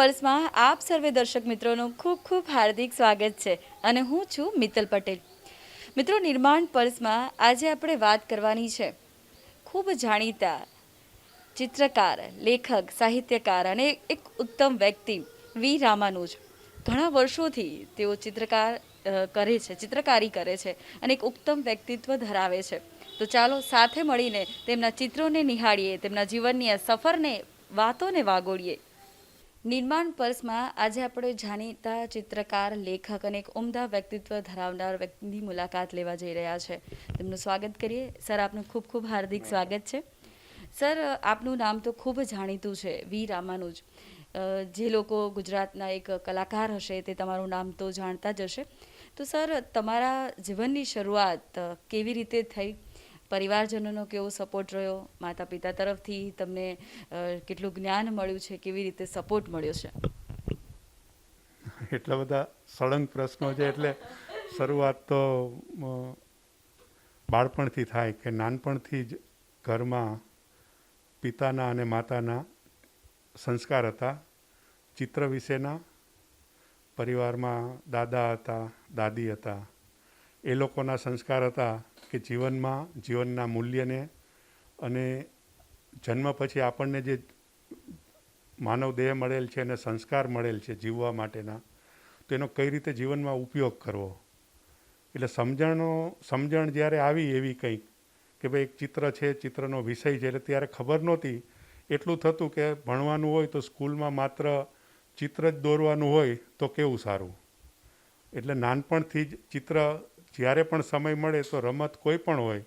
પર્સમાં આપ સર્વે દર્શક મિત્રોનું ખૂબ ખૂબ હાર્દિક સ્વાગત છે અને હું છું મિત્તલ પટેલ. મિત્રો, નિર્માણ પર્સમાં આજે આપણે વાત કરવાની છે. ખૂબ જાણીતા ચિત્રકાર, લેખક, સાહિત્યકાર અને એક ઉત્તમ વ્યક્તિ વી. રામાનુજ. ઘણા વર્ષોથી તેઓ ચિત્રકાર કરે છે, ચિત્રકારી કરે છે અને એક ઉત્તમ વ્યક્તિત્વ ધરાવે છે. તો ચાલો સાથે મળીને તેમના ચિત્રોને નિહાળીએ, તેમના જીવનની આ સફરને, વાતોને વાગોળીએ. નિર્માણ પર્સમાં આજે આપણે જાણીતા ચિત્રકાર, લેખક અને એક ઉમદા વ્યક્તિત્વ ધરાવનાર વ્યક્તિની મુલાકાત લેવા જઈ રહ્યા છે. તેમનું સ્વાગત કરીએ. સર, આપનું ખૂબ ખૂબ હાર્દિક સ્વાગત છે. સર, આપનું નામ તો ખૂબ જાણીતું છે, વી. રામાનુજ. જે લોકો ગુજરાતના એક કલાકાર હશે તે તમારું નામ તો જાણતા જ હશે. તો સર, તમારા જીવનની શરૂઆત કેવી રીતે થઈ? પરિવારજનોનો કેવો સપોર્ટ રહ્યો? માતા પિતા તરફથી તમને કેટલું જ્ઞાન મળ્યું છે? કેવી રીતે સપોર્ટ મળ્યો છે? એટલા બધા સળંગ પ્રશ્નો છે, એટલે શરૂઆત તો બાળપણથી થાય કે નાનપણથી જ ઘરમાં પિતાના અને માતાના સંસ્કાર હતા. ચિત્ર વિશેના પરિવારમાં દાદા હતા, દાદી હતા. એ લોકોના સંસ્કાર હતા કે જીવનમાં, જીવનના મૂલ્યને અને જન્મ પછી આપણને જે માનવ દેહ મળેલ છે અને સંસ્કાર મળેલ છે જીવવા માટેના, તો એનો કઈ રીતે જીવનમાં ઉપયોગ કરવો? એટલે સમજણનો, સમજણ જ્યારે આવી એવી કંઈક કે ભાઈ એક ચિત્ર છે, ચિત્રનો વિષય છે, એટલે ત્યારે ખબર નહોતી. એટલું થતું કે ભણવાનું હોય તો સ્કૂલમાં માત્ર ચિત્ર જ દોરવાનું હોય તો કેવું સારું? એટલે નાનપણથી જ ચિત્ર જ્યારે પણ સમય મળે તો રમત કોઈ પણ હોય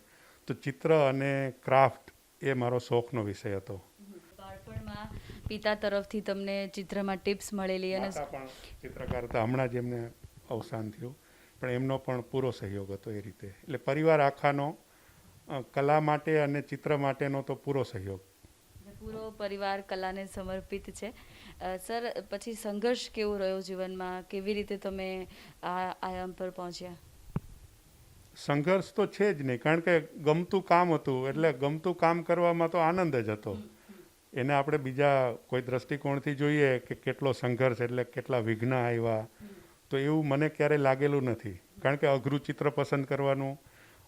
તો ચિત્ર અને ક્રાફ્ટ એ મારો શોખનો વિષય હતો. બાળપણમાં પિતા તરફથી તમને ચિત્રમાં ટિપ્સ મળેલી અને ચિત્રકાર હતા. હમણાં જ એમને અવસાન થયું. પણ એમનો પણ પૂરો સહયોગ હતો એ રીતે. એટલે પરિવાર આખાનો કલા માટે અને ચિત્ર માટેનો તો પૂરો સહયોગ. પૂરો પરિવાર કલાને સમર્પિત છે. સર પછી સંઘર્ષ કેવો રહ્યો જીવનમાં? કેવી રીતે તમે આ આયામ પર પહોંચ્યા? સંઘર્ષ તો છે જ નહીં, કારણ કે ગમતું કામ હતું, એટલે ગમતું કામ કરવામાં તો આનંદ જ હતો. એને આપણે બીજા કોઈ દ્રષ્ટિકોણથી જોઈએ કે કેટલો સંઘર્ષ એટલે કેટલા વિઘ્ન આવ્યા, તો એવું મને ક્યારેય લાગેલું નથી. કારણ કે અઘરું ચિત્ર પસંદ કરવાનું,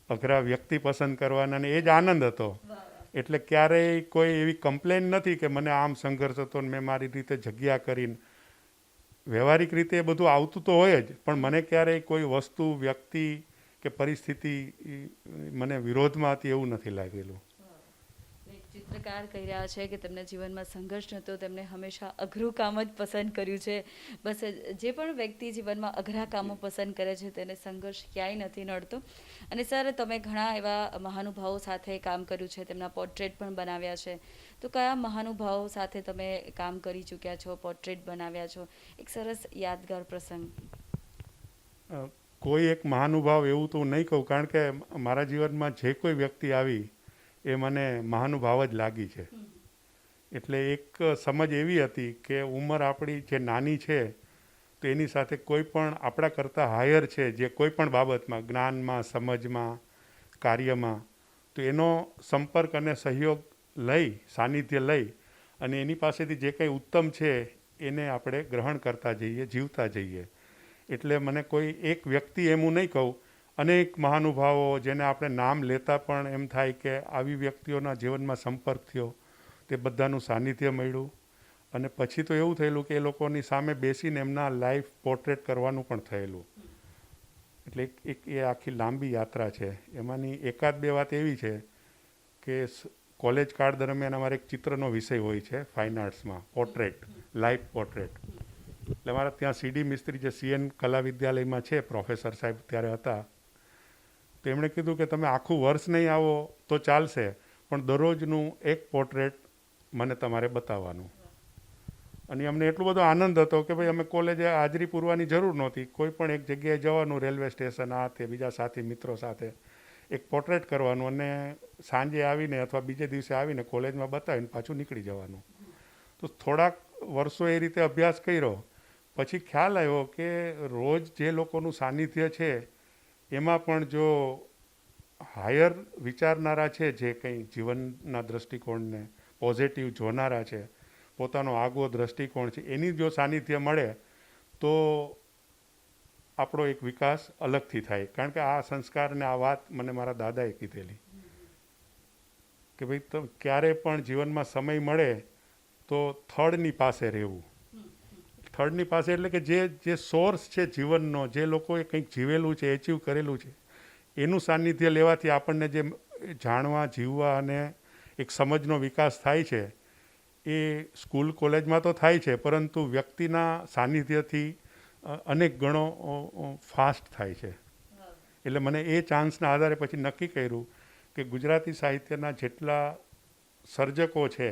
અઘરા વ્યક્તિ પસંદ કરવાના ને એ જ આનંદ હતો. એટલે ક્યારેય કોઈ એવી કમ્પ્લેન નથી કે મને આમ સંઘર્ષ હતો ને મેં મારી રીતે જગ્યા કરીને. વ્યવહારિક રીતે એ બધું આવતું તો હોય જ, પણ મને ક્યારેય કોઈ વસ્તુ, વ્યક્તિ કે પરિસ્થિતિ મને વિરોધમાં હતી એવું નથી લાગેલું. એક ચિત્રકાર કહી રહ્યા છે કે તેમના જીવનમાં સંઘર્ષ નહોતો તેમણે હંમેશા અઘરું કામ જ પસંદ કર્યું છે. બસ જે પણ વ્યક્તિ જીવનમાં અઘરા કામો પસંદ કરે છે તેને સંઘર્ષ ક્યાંય નથી નડતો. અને સર તમે ઘણા એવા મહાનુભાવો સાથે કામ કર્યું છે તેમના પોર્ટ્રેટ પણ બનાવ્યા છે. તો કયા મહાનુભાવો સાથે તમે કામ કરી ચૂક્યા છો પોર્ટ્રેટ બનાવ્યા છો? એક સરસ યાદગાર પ્રસંગ. કોઈ એક મહાનુભાવ એવું તો હું નહીં કહું કારણ કે મારા જીવનમાં જે કોઈ વ્યક્તિ આવી એ મને મહાનુભાવ જ લાગી છે. એટલે એક સમજ એવી હતી કે ઉંમર આપણી જે નાની છે તો એની સાથે કોઈ પણ આપણા કરતાં હાયર છે જે કોઈ પણ બાબતમાં જ્ઞાનમાં સમજમાં કાર્યમાં તો એનો સંપર્ક અને સહયોગ લઈ સાનિધ્ય લઈ અને એની પાસેથી જે કંઈ ઉત્તમ છે એને આપણે ગ્રહણ કરતા જઈએ જીવતા જઈએ. એટલે મને કોઈ એક વ્યક્તિ એમ હું નહીં કહું. અનેક મહાનુભાવો જેને આપણે નામ લેતા પણ એમ થાય કે આવી વ્યક્તિઓના જીવનમાં સંપર્ક થયો. તે બધાનું સાનિધ્ય મળ્યું. અને પછી તો એવું થયેલું કે એ લોકોની સામે બેસીને એમના લાઈફ પોર્ટ્રેટ કરવાનું પણ થયેલું. એટલે એક એ આખી લાંબી યાત્રા છે. એમાંની એકાદ બે વાત એવી છે કે કોલેજ કાળ દરમિયાન અમારે એક ચિત્રનો વિષય હોય છે ફાઇન આર્ટ્સમાં પોર્ટ્રેટ લાઈફ પોર્ટ્રેટ એટલે મારા ત્યાં સીડી મિસ્ત્રી જે સીએન કલા વિદ્યાલયમાં છે, પ્રોફેસર સાહેબ ત્યારે હતા તો એમણે કીધું કે તમે આખું વર્ષ નહીં આવો તો ચાલશે, પણ દરરોજનું એક પોર્ટ્રેટ મને તમારે બતાવવાનું. અને અમને એટલો બધો આનંદ હતો કે ભાઈ અમે કોલેજે હાજરી પૂરવાની જરૂર નહોતી. કોઈ પણ એક જગ્યાએ જવાનું, રેલવે સ્ટેશન આ તે, બીજા સાથી, મિત્રો સાથે એક પોર્ટ્રેટ કરવાનું અને સાંજે આવીને અથવા બીજે દિવસે આવીને કોલેજમાં બતાવીને પાછું નીકળી જવાનું. તો થોડાક વર્ષો એ રીતે અભ્યાસ કર્યો. પછી ખ્યાલ આવ્યો કે રોજ જે લોકોનું સાનિધ્ય છે, એમાં પણ જો હાયર વિચારનારા છે, જે કંઈ જીવનના દૃષ્ટિકોણને પોઝિટિવ જોનારા છે, પોતાનો આગવો દ્રષ્ટિકોણ છે, એની જો સાનિધ્ય મળે, તો આપણો એક વિકાસ અલગથી થાય. કારણ કે આ સંસ્કારને આ વાત મને મારા દાદાએ કીધેલી. કે ભાઈ, તો ક્યારે પણ જીવનમાં સમય મળે, તો થર્ડની પાસે રહેવું. થર્ડની પાસે, એટલે કે જે જે સોર્સ છે જીવનનો, જે લોકોએ કંઈક જીવેલું છે એચીવ કરેલું છે, એનું સાનિધ્ય લેવાથી આપણને જે જાણવા, જીવવા અને એક સમજનો વિકાસ થાય છે, એ સ્કૂલ કોલેજમાં તો થાય છે, પરંતુ વ્યક્તિના સાનિધ્યથી અનેક ગણો ફાસ્ટ થાય છે. એટલે મને એ ચાન્સના આધારે પછી નક્કી કર્યું કે ગુજરાતી સાહિત્યના જેટલા સર્જકો છે,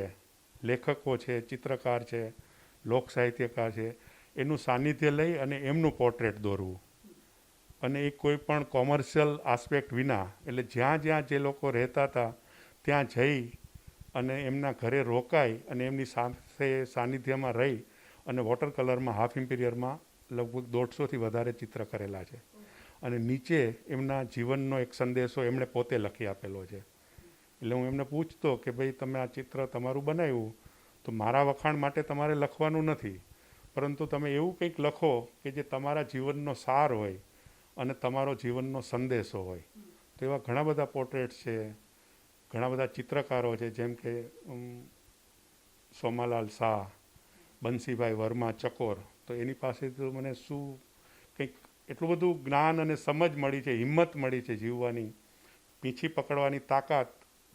લેખકો છે, ચિત્રકાર છે લોક સાહિત્યકાર છે, એનું સાનિધ્ય લઈ અને એમનું પોર્ટ્રેટ દોરવું. અને એ કોઈ પણ કોમર્શિયલ આસ્પેક્ટ વિના, એટલે જ્યાં જ્યાં જે લોકો રહેતા હતા, ત્યાં જઈ અને એમના ઘરે રોકાઈ અને એમની સાથે સાનિધ્યમાં રહી અને વોટર કલરમાં, હાફ ઇમ્પિરિયરમાં લગભગ દોઢસોથી વધારે ચિત્ર કરેલા છે. અને નીચે એમના જીવનનો એક સંદેશો એમણે પોતે લખી આપેલો છે. એટલે હું એમને પૂછતો કે ભાઈ તમે આ ચિત્ર તમારું બનાવ્યું તો મારા વખાણ માટે તમારે લખવાનું નથી. પરંતુ તમે એવું કંઈક લખો કે જે તમારા જીવનનો સાર હોય અને તમારો જીવનનો સંદેશો હોય. તો એવા ઘણા બધા પોર્ટ્રેટ્સ છે, ઘણા બધા ચિત્રકારો છે, જેમ કે સોમાલાલ શાહ, બંસીભાઈ વર્મા, ચકોર. તો એની પાસેથી મને શું કંઈક એટલું બધું જ્ઞાન અને સમજ મળી છે, હિંમત મળી છે જીવવાની. પીંછી પકડવાની તાકાત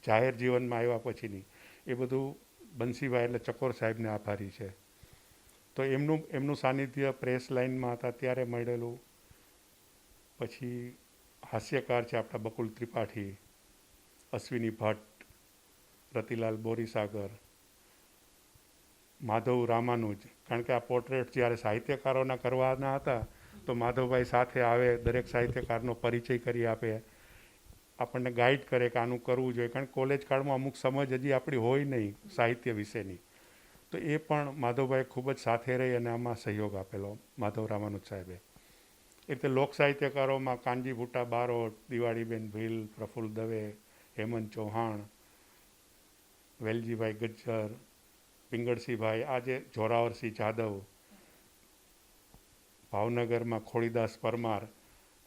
જાહેર જીવનમાં આવ્યા પછીની. એ બધું બંસીભાઈ એટલે ચકોર સાહેબને આભારી છે. તો એમનું એમનું સાનિધ્ય પ્રેસ લાઇનમાં હતા ત્યારે મળેલું. પછી હાસ્યકાર છે આપણા બકુલ ત્રિપાઠી, અશ્વિની ભટ્ટ, રતિલાલ બોરીસાગર, માધવ રામાનુજ. કારણ કે આ પોર્ટ્રેટ જ્યારે સાહિત્યકારોના કરવાના હતા, તો માધવભાઈ સાથે આવે, દરેક સાહિત્યકારનો પરિચય કરી આપે. આપણને ગાઈડ કરે કે આનું કરવું જોઈએ. કારણ કે કોલેજ કાળમાં અમુક સમજ હજી આપણી હોય નહીં સાહિત્ય વિશેની. તો એ પણ માધવભાઈ ખૂબ જ સાથે રહી અને આમાં સહયોગ આપેલો માધવ રામાનુજ સાહેબે. એ રીતે લોક સાહિત્યકારોમાં કાનજી ભૂટા બારોટ, દિવાળીબેન ભીલ પ્રફુલ્લ દવે, હેમંત ચૌહાણ, વેલજીભાઈ ગજ્જર પિંગળસીભાઈ આજે જોરાવરસિંહ જાદવ, ભાવનગરમાં ખોડીદાસ પરમાર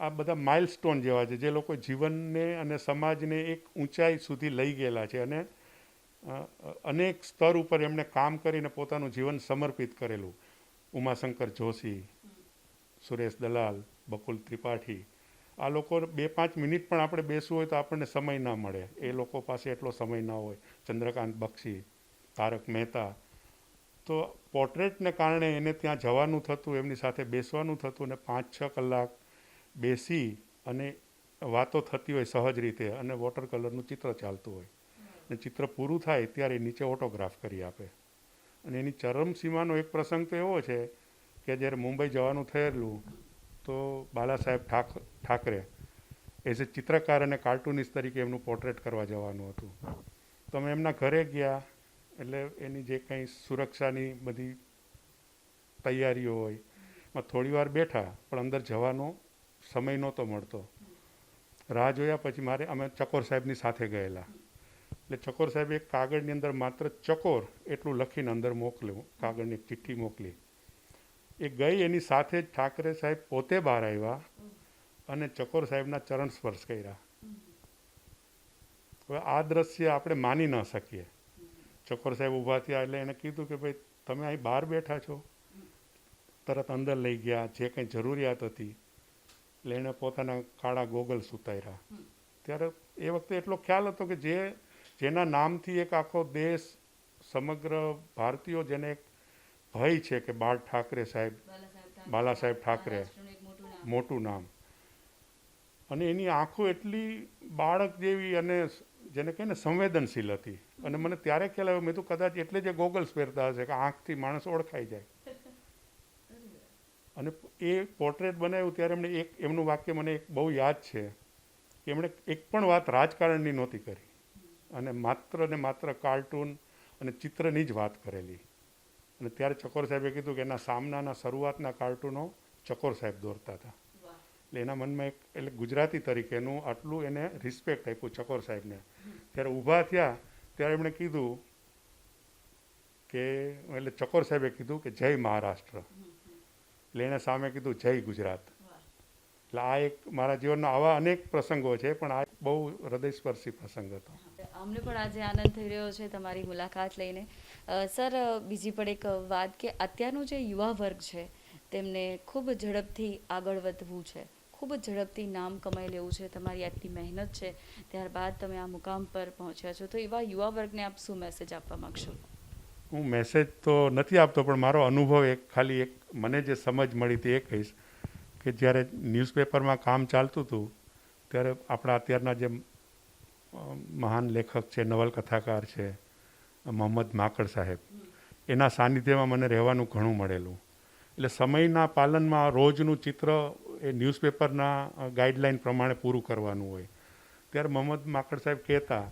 આ બધા માઇલસ્ટોન જેવા છે, જે લોકો જીવનને અને સમાજને એક ઊંચાઈ સુધી લઈ ગયેલા છે અને અનેક સ્તર ઉપર એમણે કામ કરીને પોતાનું જીવન સમર્પિત કરેલું. ઉમાશંકર જોશી, સુરેશ દલાલ, બકુલ ત્રિપાઠી. આ લોકો બે પાંચ મિનિટ પણ આપણે બેસવું હોય તો આપણને સમય ના મળે. એ લોકો પાસે એટલો સમય ના હોય. ચંદ્રકાંત બક્ષી, તારક મહેતા. તો પોર્ટ્રેટને કારણે એને ત્યાં જવાનું થતું, એમની સાથે બેસવાનું થતું અને પાંચ છ કલાક બેસી અને વાતો થતી હોય સહજ રીતે અને વોટર કલરનું ચિત્ર ચાલતું હોય. અને ચિત્ર પૂરું થાય ત્યારે નીચે ઓટોગ્રાફ કરી આપે. અને એની ચરમસીમાનો એક પ્રસંગ તો એવો છે કે જ્યારે મુંબઈ જવાનું થયેલું, તો બાલા સાહેબ ઠાક, ઠાકરે એઝ એ ચિત્રકાર અને કાર્ટુનિસ્ટ તરીકે એમનું પોર્ટ્રેટ કરવા જવાનું હતું. તો અમે એમના ઘરે ગયા, એટલે એની જે કંઈ સુરક્ષાની બધી તૈયારીઓ હોય, એમાં થોડી વાર બેઠા, પણ અંદર જવાનો સમય નહોતો મળતો. રાહ જોયા પછી મારે, અમે ચકોર સાહેબની સાથે ગયેલા. એટલે ચકોર સાહેબે એક કાગળની અંદર માત્ર ચકોર એટલું લખીને અંદર મોકલ્યું, કાગળની એક ચિઠ્ઠી મોકલી. એ ગઈ એની સાથે જ ઠાકરે સાહેબ પોતે બહાર આવ્યા અને ચકોર સાહેબના ચરણ સ્પર્શ કર્યા. હવે આ દ્રશ્ય આપણે માની ન શકીએ. ચકોર સાહેબ ઊભા થયા એટલે એણે કીધું કે ભાઈ, તમે અહીં બહાર બેઠા છો. તરત અંદર લઈ ગયા, જે કંઈ જરૂરિયાત હતી એણે પોતાના કાળા ગોગલ્સ ઉતાર્યા ત્યારે એ વખતે એટલો ખ્યાલ હતો કે જે, જેના નામથી એક આખો દેશ, સમગ્ર ભારતીયો જેને એક ભય છે કે બાળ ઠાકરે સાહેબ, બાલા સાહેબ ઠાકરે, મોટું નામ. અને એની આંખો એટલી બાળક જેવી અને જેને કહે ને સંવેદનશીલ હતી. અને મને ત્યારે ખ્યાલ આવ્યો, મેં તો કદાચ એટલે જે ગોગલ્સ પહેરતા હશે કે આંખથી માણસ ઓળખાઈ જાય. અને એ પોર્ટ્રેટ બનાવ્યું ત્યારે એમણે એક, એમનું વાક્ય મને એક બહુ યાદ છે કે એમણે એક પણ વાત રાજકારણની નહોતી કરી. અને માત્ર ને માત્ર કાર્ટૂન અને ચિત્રની જ વાત કરેલી. અને ત્યારે ચકોર સાહેબે કીધું કે એના સામનાના શરૂઆતના કાર્ટૂનો ચકોર સાહેબ દોરતા હતા. એટલે એના મનમાં એક, એટલે ગુજરાતી તરીકેનું આટલું એને રિસ્પેક્ટ આપ્યું ચકોર સાહેબને. ત્યારે ઊભા થયા, ત્યારે એમણે કીધું કે, એટલે ચકોર સાહેબે કીધું કે જય મહારાષ્ટ્ર. એટલે એણે સામે કીધું જય ગુજરાત. એટલે આ એક મારા જીવનનો આવા અનેક પ્રસંગો છે પણ આ બહુ હૃદયસ્પર્શી પ્રસંગ હતો. અમને પણ આજે આનંદ થઈ રહ્યો છે તમારી મુલાકાત લઈને. સર બીજી પણ એક વાત કે અત્યારનું જે યુવા વર્ગ છે તેમને ખૂબ ઝડપથી આગળ વધવું છે. ખૂબ જ ઝડપથી નામ કમાઈ લેવું છે તમારી આટલી મહેનત છે. ત્યારબાદ તમે આ મુકામ પર પહોંચ્યા છો. તો એવા યુવા વર્ગને આપ શું મેસેજ આપવા માંગશો? હું મેસેજ તો નથી આપતો, પણ મારો અનુભવ એક, ખાલી એક મને જે સમજ મળી હતી એ કહીશ કે જ્યારે ન્યૂઝપેપરમાં કામ ચાલતું હતું, ત્યારે આપણા અત્યારના જે મહાન લેખક છે નવલકથાકાર છે, મોહમ્મદ માકડ સાહેબ, એના સાનિધ્યમાં મને રહેવાનું ઘણું મળેલું. એટલે સમયના પાલનમાં રોજનું ચિત્ર એ ન્યૂઝપેપરના ગાઈડલાઈન પ્રમાણે પૂરું કરવાનું હોય. ત્યારે મોહમ્મદ માકડ સાહેબ કહેતા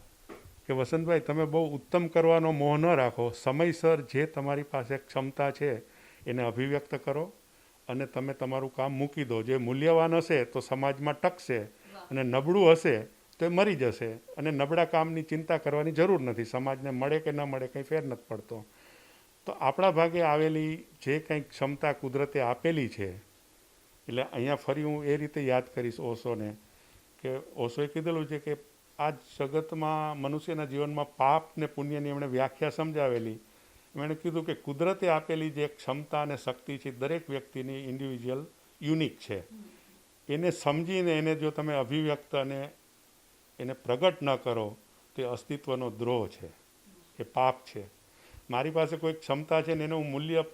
કે વસંતભાઈ, તમે બહુ ઉત્તમ કરવાનો મોહ ન રાખો. સમયસર જે તમારી પાસે ક્ષમતા છે, એને અભિવ્યક્ત કરો અને તમે તમારું કામ મૂકી દો. જે મૂલ્યવાન હશે તો સમાજમાં ટકશે અને નબળું હશે તો એ મરી જશે. અને નબળા કામની ચિંતા કરવાની જરૂર નથી. સમાજને મળે કે ન મળે કંઈ ફેર નથી પડતો. તો આપણા ભાગે આવેલી જે કંઈ ક્ષમતા કુદરતે આપેલી છે, એટલે અહીંયા ફરી હું એ રીતે યાદ કરીશ ઓશોને, કે ઓશોએ કીધેલું છે કે આ જગતમાં મનુષ્યના જીવનમાં પાપ ને પુણ્યની એમણે વ્યાખ્યા સમજાવેલી. એમણે કીધું કે કુદરતે આપેલી જે ક્ષમતા અને શક્તિ છે દરેક વ્યક્તિની ઇન્ડિવિજ્યુઅલ યુનિક છે. એને સમજીને એને જો તમે અભિવ્યક્ત અને એને પ્રગટ ન કરો, તે અસ્તિત્વનો દ્રોહ છે. એ પાપ છે. મારી પાસે કોઈ ક્ષમતા છે ને એનું મૂલ્ય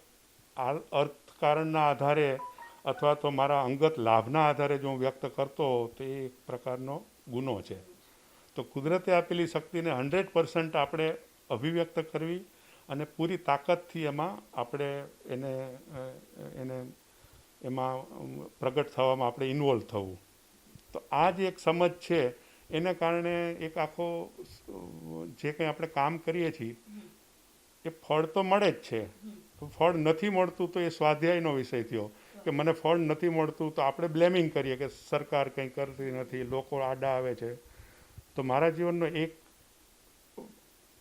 અર્થકારણના આધારે અથવા તો મારા અંગત લાભના આધારે જો હું વ્યક્ત કરતો હોઉં, તો એ એક પ્રકારનો ગુનો છે. તો કુદરતે આપેલી શક્તિને હંડ્રેડ પર્સન્ટ આપણે અભિવ્યક્ત કરવી અને પૂરી તાકાતથી એમાં આપણે એને એને એમાં પ્રગટ થવામાં આપણે ઇન્વોલ્વ થવું. તો આ જે એક સમજ છે. એને કારણે એક આખો, જે કંઈ આપણે કામ કરીએ છીએ, એ ફળ તો મળે જ છે. ફળ નથી મળતું તો એ સ્વાધ્યાયનો વિષય થયો. કે મને ફળ નથી મળતું તો આપણે બ્લેમિંગ કરીએ કે સરકાર કંઈ કરતી નથી, લોકો આડા આવે છે. તો મારા જીવનનો એક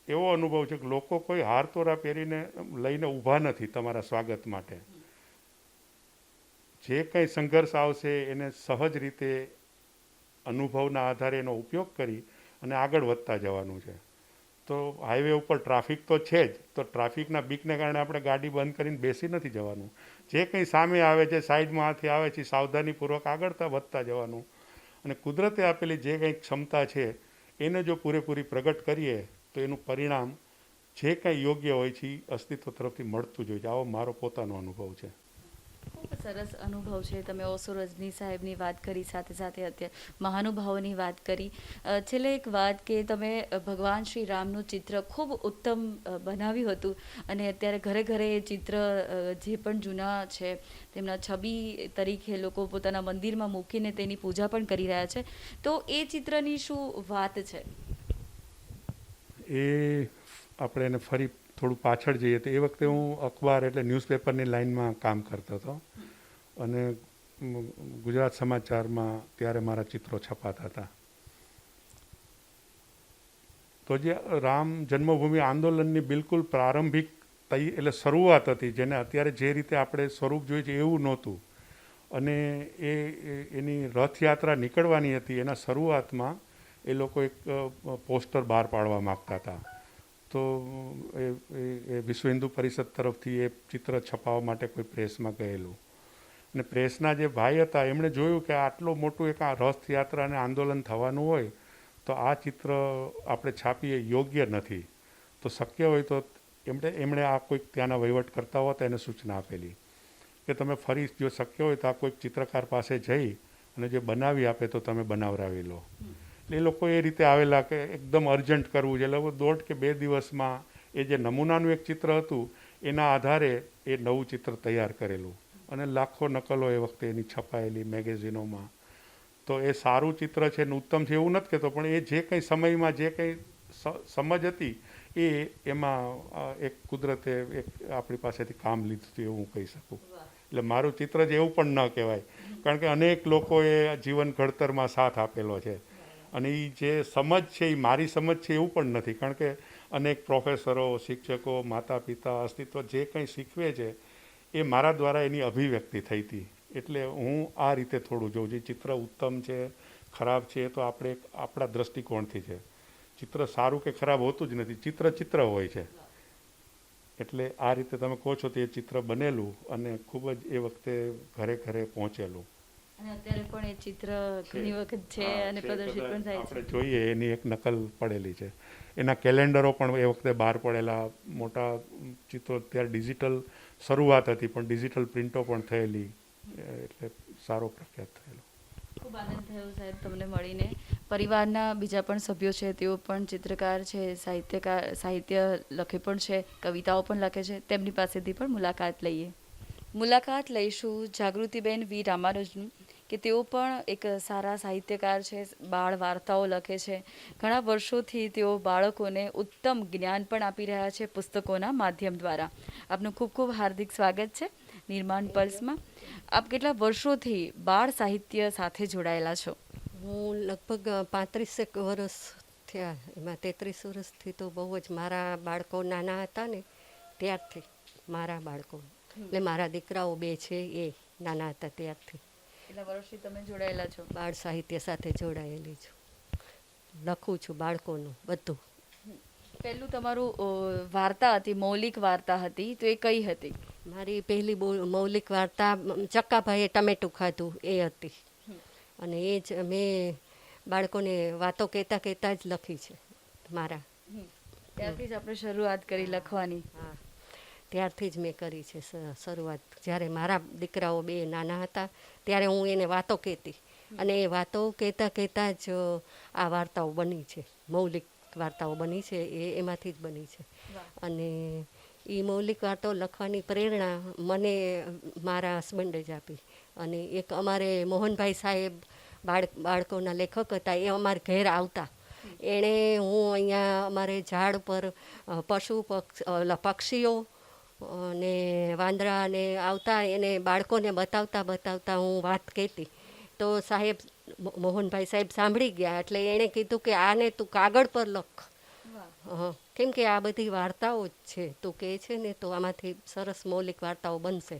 એવો અનુભવ છે કે લોકો કોઈ હાર તોરા પહેરીને લઈને ઊભા નથી તમારા સ્વાગત માટે. જે કંઈ સંઘર્ષ આવશે એને સહજ રીતે અનુભવના આધારે એનો ઉપયોગ કરી અને આગળ વધતા જવાનું છે. તો હાઈવે ઉપર ટ્રાફિક તો છે જ, તો ટ્રાફિકના બીકને કારણે આપણે ગાડી બંધ કરીને બેસી નથી જવાનું. જે કંઈ સામે આવે છે સાઈડમાંથી આવે છે, સાવધાનીપૂર્વક આગળ વધતા જવાનું. અને કુદરતે આપેલી જે કંઈ ક્ષમતા છે, એને જો પૂરેપૂરી પ્રગટ કરીએ, તો એનું પરિણામ જે કાંઈ યોગ્ય હોય છે, એ અસ્તિત્વ તરફથી મળતું જ હોય છે. આવો મારો પોતાનો અનુભવ છે. ખૂબ સરસ અનુભવ છે. તમે ઓસો રજની સાહેબની વાત કરી, સાથે સાથે અત્યારે મહાનુભાવોની વાત કરી. છેલ્લે એક વાત કે તમે ભગવાન શ્રી રામનું ચિત્ર ખૂબ ઉત્તમ બનાવ્યું હતું અને અત્યારે ઘરે ઘરે એ ચિત્ર જે પણ જૂના છે, તેમના છબી તરીકે લોકો પોતાના મંદિરમાં મૂકીને તેની પૂજા પણ કરી રહ્યા છે. તો એ ચિત્રની શું વાત છે? એ આપણે એને ફરી થોડું પાછળ જઈએ તો એ વખતે હું અખબાર એટલે ન્યૂઝપેપરની લાઇનમાં કામ કરતો હતો. અને ગુજરાત સમાચારમાં ત્યારે મારા ચિત્રો છપાતા હતા. તો જે રામ જન્મભૂમિ આંદોલનની બિલકુલ પ્રારંભિક તૈ એટલે શરૂઆત હતી, જેને અત્યારે જે રીતે આપણે સ્વરૂપ જોઈએ છે એવું નહોતું. અને એ એની રથયાત્રા નીકળવાની હતી, એના શરૂઆતમાં એ લોકો એક પોસ્ટર બહાર પાડવા માગતા હતા. તો એ વિશ્વ હિન્દુ પરિષદ તરફથી એ ચિત્ર છપાવવા માટે કોઈ પ્રેસમાં ગયેલું. અને પ્રેસના જે ભાઈ હતા, એમણે જોયું કે આટલું મોટું એક આ રથયાત્રા અને આંદોલન થવાનું હોય, તો આ ચિત્ર આપણે છાપીએ યોગ્ય નથી. તો શક્ય હોય તો એમણે એમણે આ કોઈક ત્યાંના વહીવટ કરતા હોત, એને સૂચના આપેલી. કે તમે ફરી જો શક્ય હોય તો આ કોઈક ચિત્રકાર પાસે જઈ અને જે બનાવી આપે તો તમે બનાવરાવી લો. એ લોકો એ રીતે આવેલા કે એકદમ અર્જન્ટ કરવું છે. એટલે દોઢ કે બે દિવસમાં એ જે નમૂનાનું એક ચિત્ર હતું, એના આધારે એ નવું ચિત્ર તૈયાર કરેલું. અને લાખો નકલો એ વખતે એની છપાયેલી મેગેઝિનોમાં. તો એ સારું ચિત્ર છે ને ઉત્તમ છે એવું નથી કહેતો, પણ એ જે કંઈ સમયમાં જે કંઈ સમજ હતી, એ એમાં એક કુદરતે એક આપણી પાસેથી કામ લીધું હતું એવું હું કહી શકું. એટલે મારું ચિત્ર જ એવું પણ ન કહેવાય. કારણ કે અનેક લોકોએ જીવન ઘડતરમાં સાથ આપેલો છે. અને એ જે સમજ છે એ મારી સમજ છે એવું પણ નથી. કારણ કે અનેક પ્રોફેસરો, શિક્ષકો માતા પિતા અસ્તિત્વ જે કંઈ શીખવે છે, એ મારા દ્વારા એની અભિવ્યક્તિ થઈ હતી. એટલે હું આ રીતે થોડું જોઉં. છું ચિત્ર ઉત્તમ છે, ખરાબ છે, એ તો આપણે આપણા દ્રષ્ટિકોણથી છે. ચિત્ર સારું કે ખરાબ હોતું જ નથી. ચિત્ર ચિત્ર હોય છે. એટલે આ રીતે તમે કહો છો તે ચિત્ર બનેલું અને ખૂબ જ એ વખતે ઘરે ઘરે પહોંચેલું. અને અત્યારે પણ એ ચિત્ર ઘણી વખત છે અને પ્રદર્શિત પણ થાય છે. આપણે જોઈએ એની એક નકલ પડેલી છે. એના કેલેન્ડરો પણ એ વખતે બહાર પડેલા. મોટા ચિત્રો ત્યારે ડિજિટલ શરૂઆત હતી પણ ડિજિટલ પ્રિન્ટો પણ થયેલી. એટલે સારો પ્રખ્યાત થયેલો. ખૂબ આનંદ થયો સાહેબ તમને મળીને. પરિવારના બીજા પણ સભ્યો છે તેઓ પણ ચિત્રકાર છે સાહિત્યકાર સાહિત્ય લખે પણ છે કવિતાઓ પણ લખે છે. તેમની પાસેથી પણ મુલાકાત લઈએ. મુલાકાત લઈશું જાગૃતિબેન વી. રામાનુજનું. કે તેઓ પણ એક સારા સાહિત્યકાર છે બાળ વાર્તાઓ લખે છે. ઘણા વર્ષોથી તેઓ બાળકોને ઉત્તમ જ્ઞાન પણ આપી રહ્યા છે પુસ્તકોના માધ્યમ દ્વારા. આપનું ખૂબ ખૂબ હાર્દિક સ્વાગત છે નિર્માણ પલ્સમાં. આપ કેટલા વર્ષોથી બાળ સાહિત્ય સાથે જોડાયેલા છો? હું લગભગ પાંત્રીસેક વર્ષ થયા એમાં તેત્રીસ વર્ષથી તો બહુ જ મારા બાળકો નાના હતા ને ત્યારથી મારા બાળકો. એટલે મારા દીકરાઓ બે છે એ નાના હતા ત્યારથી. કેટલા વર્ષથી તમે જોડાયેલા છો. બાળ સાહિત્ય સાથે જોડાયેલી છું. લખું છું બાળકોનું બધું. પહેલું તમારું વાર્તા હતી મૌલિક વાર્તા હતી તો એ કઈ હતી? મારી પહેલી મૌલિક વાર્તા ચક્કાભાઈએ ટમેટું ખાધું એ હતી. અને એ જ મેં બાળકોને વાતો કહેતા કહેતા જ લખી છે મારા. ત્યારથી જ આપણે શરૂઆત કરી લખવાની. હા. ત્યારથી જ મેં કરી છે શરૂઆત. જ્યારે મારા દીકરાઓ બે નાના હતા ત્યારે હું એને વાતો કહેતી. અને એ વાતો કહેતા કહેતા જ આ વાર્તાઓ બની છે. મૌલિક વાર્તાઓ બની છે એ એમાંથી જ બની છે. અને એ મૌલિક વાર્તાઓ લખવાની પ્રેરણા મને મારા હસબન્ડે જ આપી. અને એક અમારે મોહનભાઈ સાહેબ બાળ બાળકોના લેખક હતા એ અમારે ઘેર આવતા. એણે હું અહીંયા અમારે ઝાડ પર પશુ પક્ષ પક્ષીઓ અને વાંદરા ને આવતા એને બાળકોને બતાવતા બતાવતા હું વાત કહેતી. તો સાહેબ મોહનભાઈ સાહેબ સાંભળી ગયા એટલે એણે કીધું કે આને તું કાગળ પર લખ. હા, કેમ કે આ બધી વાર્તાઓ જ છે. તું કહે છે ને તો આમાંથી સરસ મૌલિક વાર્તાઓ બનશે.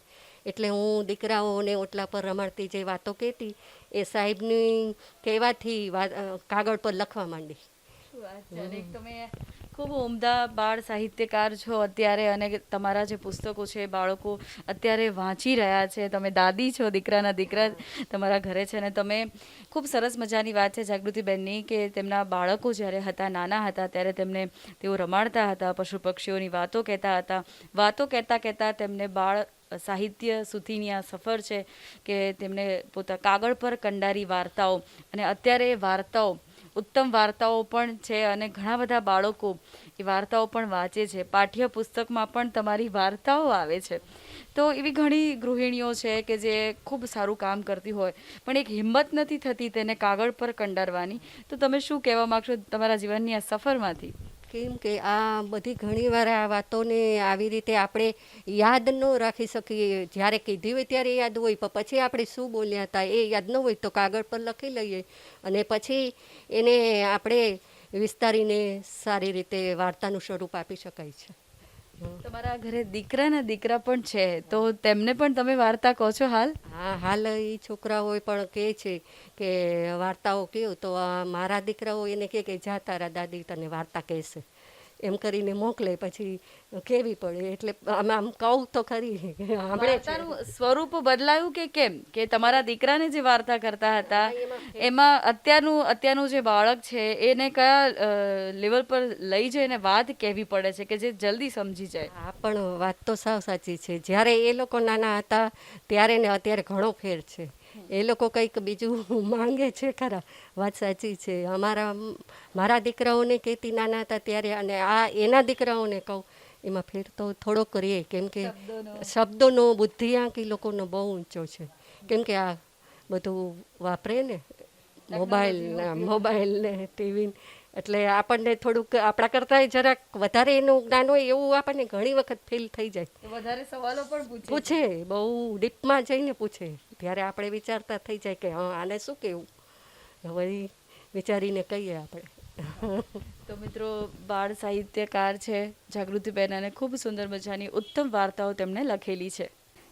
એટલે હું દીકરાઓને ઓટલા પર રમાડતી જે વાતો કહેતી એ સાહેબની કહેવાથી કાગળ પર લખવા માંડી. એક તમે ખૂબ ઉમદા બાળ સાહિત્યકાર છો અત્યારે અને તમારા જે પુસ્તકો છે બાળકો અત્યારે વાંચી રહ્યા છે. તમે દાદી છો દીકરાના દીકરા તમારા ઘરે છે અને તમે ખૂબ સરસ મજાની વાત છે જાગૃતિબેનની કે તેમના બાળકો જ્યારે હતા નાના હતા ત્યારે તેમને તેઓ રમાડતા હતા પશુ પક્ષીઓની વાતો કહેતા હતા. વાતો કહેતા કહેતા તેમને બાળ સાહિત્ય સુધીની આ સફર છે કે તેમને પોતા કાગળ પર કંડારી વાર્તાઓ અને અત્યારે એ વાર્તાઓ ઉત્તમ વાર્તાઓ પણ છે અને ઘણા બધા બાળકો એ વાર્તાઓ પણ વાંચે છે. પાઠ્ય પુસ્તકમાં પણ તમારી વાર્તાઓ આવે છે. તો એવી ઘણી ગૃહિણીઓ છે કે જે ખૂબ સારું કામ કરતી હોય, પણ એક હિંમત નથી થતી તેને કાગળ પર કંડારવાની. તો તમે શું કહેવા માગશો તમારા જીવનની આ સફરમાંથી? કેમ કે આ બધી ઘણીવાર આ વાતોને આવી રીતે આપણે યાદ ન રાખી શકીએ. જ્યારે કીધી હોય ત્યારે યાદ હોય, પણ પછી આપણે શું બોલ્યા હતા એ યાદ ન હોય તો કાગળ પર લખી લઈએ અને પછી એને આપણે વિસ્તારીને સારી રીતે વાર્તાનું સ્વરૂપ આપી શકાય છે. તમારા ઘરે દીકરાના દીકરા પણ છે, તો તેમને પણ તમે વાર્તા કહો છો હાલ? હા, હાલ એ છોકરાઓ પણ કહે છે કે વાર્તાઓ કહ્યું તો મારા હોય એને કહે કે જા તારા દાદી તને વાર્તા કહેશે. એમ કરીને મોકલે પછી કેવી પડે? એટલે આમ આમ કહું તો ખરી. આપણે સ્વરૂપ બદલાયું કે કેમ? કે તમારા દીકરાને જે વાર્તા કરતા હતા એમાં અત્યારનું અત્યારનું જે બાળક છે એને કયા લેવલ પર લઈ જઈને વાત કહેવી પડે છે કે જે જલ્દી સમજી જાય? હા પણ વાત તો સાવ સાચી છે. જ્યારે એ લોકો નાના હતા ત્યારે ને અત્યારે ઘણો ફેર છે. એ લોકો કંઈક બીજું માંગે છે ખરા. વાત સાચી છે. અમારા મારા દીકરાઓને કહેતી નાના હતા ત્યારે અને આ એના દીકરાઓને કહું એમાં ફેર તો થોડોક કરીએ કેમ કે શબ્દોનો. બુદ્ધિઆંક એ લોકોનો બહુ ઊંચો છે. કેમ કે આ બધું વાપરે ને મોબાઈલ મોબાઈલ ને ટીવી એટલે આપણને થોડુંક આપણા કરતાં જરાક વધારે એનું જ્ઞાન હોય એવું આપણને ઘણી વખત ફીલ થઈ જાય. વધારે સવાલો પણ પૂછે. પૂછે બહુ ડીપમાં જઈને પૂછે. ત્યારે આપણે વિચારતા થઈ જાય કે હા આને શું કહેવું હવે વિચારીને કહીએ આપણે. તો મિત્રો બાળ સાહિત્યકાર છે જાગૃતિબેન અને ખૂબ સુંદર મજાની ઉત્તમ વાર્તાઓ તેમણે લખેલી છે.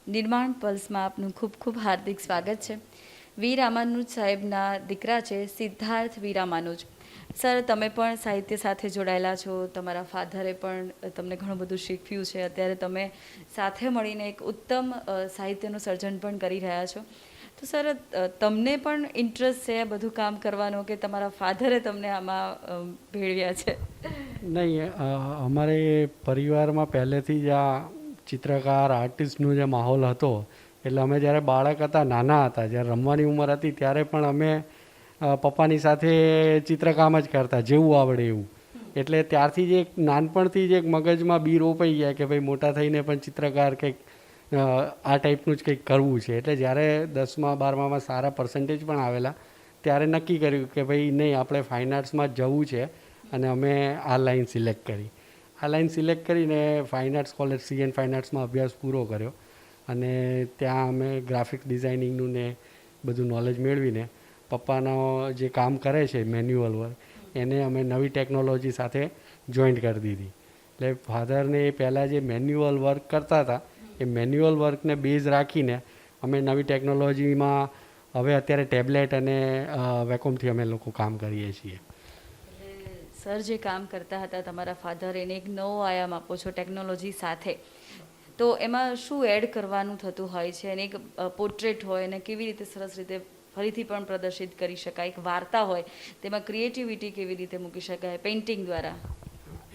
નિર્માણ પલ્સમાં આપનું ખૂબ ખૂબ હાર્દિક સ્વાગત છે. વી. રામાનુજ સાહેબના દીકરા છે સિદ્ધાર્થ વી. રામાનુજ. સર, તમે પણ સાહિત્ય સાથે જોડાયેલા છો. તમારા ફાધરે પણ તમને ઘણું બધું શીખવ્યું છે. અત્યારે તમે સાથે મળીને એક ઉત્તમ સાહિત્યનું સર્જન પણ કરી રહ્યા છો. તો સર તમને પણ ઇન્ટરેસ્ટ છે બધું કામ કરવાનો કે તમારા ફાધરે તમને આમાં ભેળવ્યા છે? નહીં અમારે પરિવારમાં પહેલેથી જ આ ચિત્રકાર, આર્ટિસ્ટનો જે માહોલ હતો, એટલે અમે જ્યારે બાળક હતા, નાના હતા, જ્યારે રમવાની ઉંમર હતી, ત્યારે પણ અમે પપ્પાની સાથે ચિત્રકામ જ કરતા, જેવું આવડે એવું. એટલે ત્યારથી જ એક નાનપણથી જ એક મગજમાં બી રોપાઈ ગયા કે ભાઈ મોટા થઈને પણ ચિત્રકાર કંઈક આ ટાઈપનું જ કંઈક કરવું છે. એટલે જ્યારે દસમા બારમામાં સારા પર્સન્ટેજ પણ આવેલા, ત્યારે નક્કી કર્યું કે ભાઈ નહીં, આપણે ફાઇન આર્ટ્સમાં જવું છે અને અમે આ લાઈન સિલેક્ટ કરી. આ લાઈન સિલેક્ટ કરીને fine arts college CN fine આર્ટ્સમાં અભ્યાસ પૂરો કર્યો અને ત્યાં અમે ગ્રાફિક ડિઝાઇનિંગનું ને બધું નોલેજ મેળવીને પપ્પાનો જે કામ કરે છે મેન્યુઅલ વર્ક એને અમે નવી ટેકનોલોજી સાથે જોઈન્ટ કરી દીધી. એટલે ફાધરને એ પહેલાં જે મેન્યુઅલ વર્ક કરતા હતા, એ મેન્યુઅલ વર્કને બેઝ રાખીને અમે નવી ટેકનોલોજીમાં હવે અત્યારે ટેબ્લેટ અને વેકોમથી અમે લોકો કામ કરીએ છીએ. સર જે કામ કરતા હતા, તમારા ફાધર એને એક નવો આયામ આપો છો ટેકનોલોજી સાથે. તો એમાં શું એડ કરવાનું થતું હોય છે અને એક પોર્ટ્રેટ હોય અને કેવી રીતે સરસ રીતે ફરીથી પણ પ્રદર્શિત કરી શકાય. એક વાર્તા હોય, તેમાં ક્રિએટિવિટી કેવી રીતે મૂકી શકાય? પેઇન્ટિંગ દ્વારા.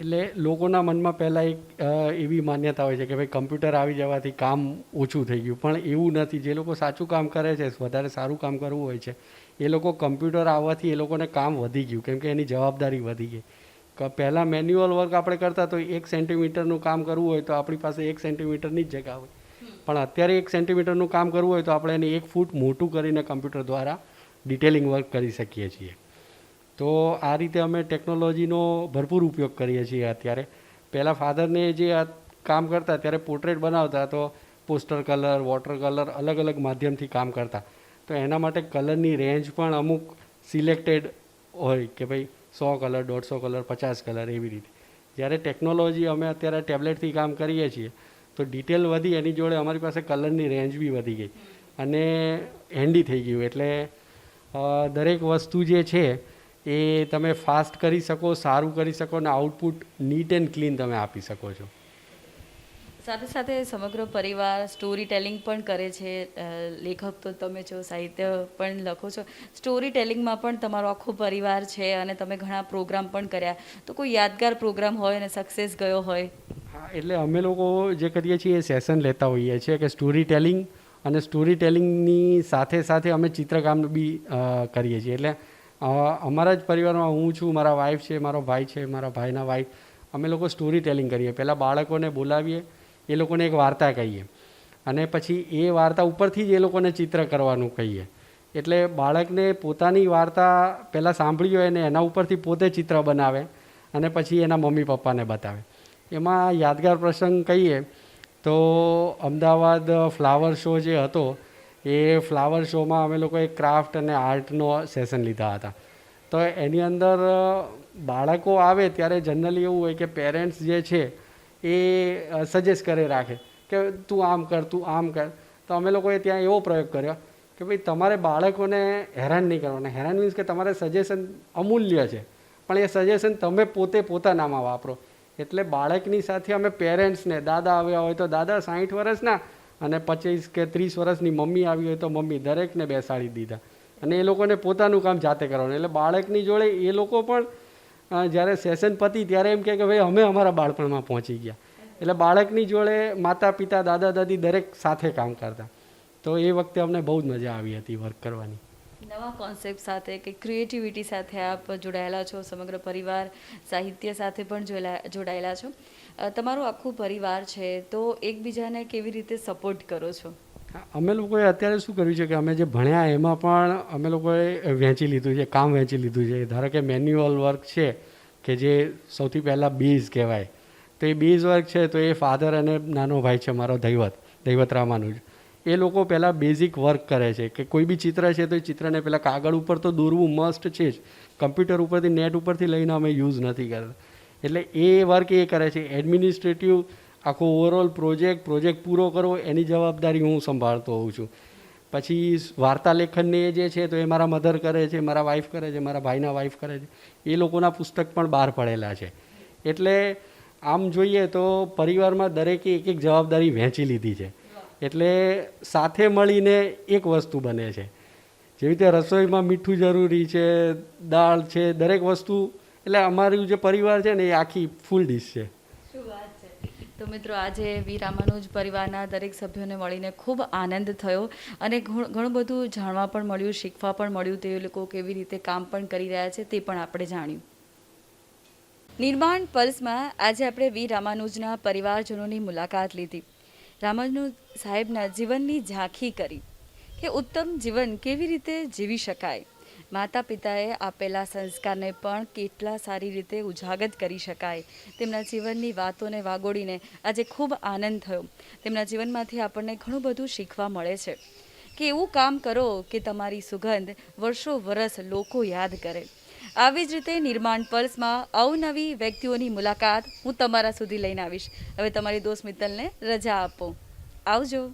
એટલે લોકોના મનમાં પહેલાં એક એવી માન્યતા હોય છે કે ભાઈ કમ્પ્યુટર આવી જવાથી કામ ઓછું થઈ ગયું. પણ એવું નથી. જે લોકો સાચું કામ કરે છે, વધારે સારું કામ કરવું હોય છે, એ લોકો કમ્પ્યુટર આવવાથી એ લોકોને કામ વધી ગયું. કેમ કે એની જવાબદારી વધી ગઈ. પહેલાં મેન્યુઅલ વર્ક આપણે કરતા તો એક સેન્ટીમીટરનું કામ કરવું હોય તો આપણી પાસે એક સેન્ટીમીટરની જ જગ્યા હોય. પણ અત્યારે એક સેન્ટીમીટરનું કામ કરવું હોય તો આપણે એને એક ફૂટ મોટું કરીને કમ્પ્યુટર દ્વારા ડિટેલિંગ વર્ક કરી શકીએ છીએ. તો આ રીતે અમે ટેકનોલોજીનો ભરપૂર ઉપયોગ કરીએ છીએ અત્યારે. પહેલાં ફાધરને જે આ કામ કરતા, ત્યારે પોર્ટ્રેટ બનાવતા, તો પોસ્ટર કલર, વોટર કલર, અલગ અલગ માધ્યમથી કામ કરતા. તો એના માટે કલરની રેન્જ પણ અમુક સિલેક્ટેડ હોય કે ભાઈ સો કલર, દોઢસો કલર, પચાસ કલર એવી રીતે. જ્યારે ટેકનોલોજી અમે અત્યારે ટેબ્લેટથી કામ કરીએ છીએ તો ડિટેલ વધી, એની જોડે અમારી પાસે કલરની રેન્જ બી વધી ગઈ. અને હેન્ડી થઈ ગયું. એટલે દરેક વસ્તુ જે છે, એ તમે ફાસ્ટ કરી શકો, સારું કરી શકો અને આઉટપુટ નીટ એન્ડ ક્લીન તમે આપી શકો છો. સાથે સાથે સમગ્ર પરિવાર સ્ટોરી ટેલિંગ પણ કરે છે. લેખક તો તમે છો, સાહિત્ય પણ લખો છો. સ્ટોરી ટેલિંગમાં પણ તમારો આખો પરિવાર છે અને તમે ઘણા પ્રોગ્રામ પણ કર્યા. તો કોઈ યાદગાર પ્રોગ્રામ હોય અને સક્સેસ ગયો હોય? હા, એટલે અમે લોકો જે કરીએ છીએ એ સેશન લેતા હોઈએ છીએ કે સ્ટોરી ટેલિંગ અને સ્ટોરી ટેલિંગની સાથે સાથે અમે ચિત્રકામ બી કરીએ છીએ. એટલે અમારા જ પરિવારમાં હું છું, મારા વાઈફ છે, મારો ભાઈ છે, મારા ભાઈના વાઈફ અમે લોકો સ્ટોરી ટેલિંગ કરીએ. પહેલાં બાળકોને બોલાવીએ એ લોકોને એક વાર્તા કહીએ. અને પછી એ વાર્તા ઉપરથી જ એ લોકોને ચિત્ર કરવાનું કહીએ. એટલે બાળકને પોતાની વાર્તા પહેલાં સાંભળી હોય ને એના ઉપરથી પોતે ચિત્ર બનાવે અને પછી એના મમ્મી પપ્પાને બતાવે. એમાં યાદગાર પ્રસંગ કહીએ તો અમદાવાદ ફ્લાવર શો જે હતો, એ ફ્લાવર શોમાં અમે લોકોએ ક્રાફ્ટ અને આર્ટનો સેશન લીધા હતા. તો એની અંદર બાળકો આવે ત્યારે જનરલી એવું હોય કે પેરેન્ટ્સ જે છે એ સજેસ્ટ કરે રાખે કે તું આમ કર, તું આમ કર. તો અમે લોકોએ ત્યાં એવો પ્રયોગ કર્યો કે ભાઈ, તમારે બાળકોને હેરાન નહીં કરવાના. હેરાન મીન્સ કે તમારે સજેશન અમૂલ્ય છે. પણ એ સજેશન તમે પોતે પોતાનામાં વાપરો. એટલે બાળકની સાથે અમે પેરેન્ટ્સને દાદા આવ્યા હોય તો દાદા સાઠ વર્ષના અને પચીસ કે ત્રીસ વર્ષની મમ્મી આવી હોય તો મમ્મી દરેકને બેસાડી દીધા. અને એ લોકોને પોતાનું કામ જાતે કરવાનું. એટલે બાળકની જોડે એ લોકો પણ જ્યારે સેશન પતી ત્યારે એમ કહે કે ભાઈ, અમે અમારા બાળપણમાં પહોંચી ગયા. એટલે બાળકની જોડે માતા, પિતા, દાદા, દાદી દરેક સાથે કામ કરતા. તો એ વખતે અમને બહુ જ મજા આવી હતી વર્ક કરવાની. નવા કોન્સેપ્ટ સાથે કે ક્રિએટિવિટી સાથે આપ જોડાયેલા છો, સમગ્ર પરિવાર સાહિત્ય સાથે પણ જોડાયેલા છો. તમારું આખું પરિવાર છે, તો એકબીજાને કેવી રીતે સપોર્ટ કરો છો? અમે લોકોએ અત્યારે શું કર્યું છે કે અમે જે ભણ્યા એમાં પણ અમે લોકોએ વહેંચી લીધું છે, કામ વહેંચી લીધું છે. ધારો કે મેન્યુઅલ વર્ક છે, કે જે સૌથી પહેલાં બેઝ કહેવાય. તો એ બેઝ વર્ક છે, તો એ ફાધર અને નાનો ભાઈ છે, મારો દૈવત દૈવત રામાનુજ. એ લોકો પહેલાં બેઝિક વર્ક કરે છે, કે કોઈ બી ચિત્ર છે, તો એ ચિત્રને પહેલાં કાગળ ઉપર તો દોરવું મસ્ટ છે જ. કમ્પ્યુટર ઉપરથી, નેટ ઉપરથી લઈને અમે યુઝ નથી કરતા. એટલે એ વર્ક એ કરે છે. એડમિનિસ્ટ્રેટિવ આખો ઓવરઓલ પ્રોજેક્ટ પ્રોજેક્ટ પૂરો કરવો એની જવાબદારી હું સંભાળતો હોઉં છું. પછી વાર્તા લેખનને જે છે તો એ મારા મધર કરે છે, મારા વાઈફ કરે છે, મારા ભાઈના વાઈફ કરે છે. એ લોકોના પુસ્તક પણ બહાર પડેલા છે. એટલે આમ જોઈએ તો પરિવારમાં દરેકે એક એક જવાબદારી વહેંચી લીધી છે. એટલે સાથે મળીને એક વસ્તુ બને છે. જેવી રીતે રસોઈમાં મીઠું જરૂરી છે, દાળ છે, દરેક વસ્તુ, એટલે અમારું જે પરિવાર છે ને એ આખી ફૂલ ડીશ છે? તો મિત્રો આજે વી રામાનુજ પરિવારના દરેક સભ્યોને મળીને ખૂબ આનંદ થયો અને ઘણું બધું જાણવા પણ મળ્યું, શીખવા પણ મળ્યું તે લોકો કેવી રીતે કામ પણ કરી રહ્યા છે તે પણ આપણે જાણ્યું. નિર્માણ પલ્સમાં આજે આપણે વી રામાનુજના પરિવારજનોની મુલાકાત લીધી. રામાનુજ સાહેબના જીવનની ઝાંખી કરી કે ઉત્તમ જીવન કેવી રીતે જીવી શકાય? માતા પિતાએ આપેલા સંસ્કારને પણ કેટલા સારી રીતે ઉજાગર કરી શકાય. તેમના જીવનની વાતોને વાગોડીને આજે ખૂબ આનંદ થયો. તેમના જીવનમાંથી આપણને ઘણું બધું શીખવા મળે છે કે એવું કામ કરો કે તમારી સુગંધ વર્ષો વરસ લોકો યાદ કરે. આવી જ રીતે નિર્માણ પલ્સમાં અવનવી વ્યક્તિઓની મુલાકાત હું તમારા સુધી લઈને આવીશ. હવે તમારી દોસ્ત મિત્તલને રજા આપો. આવજો.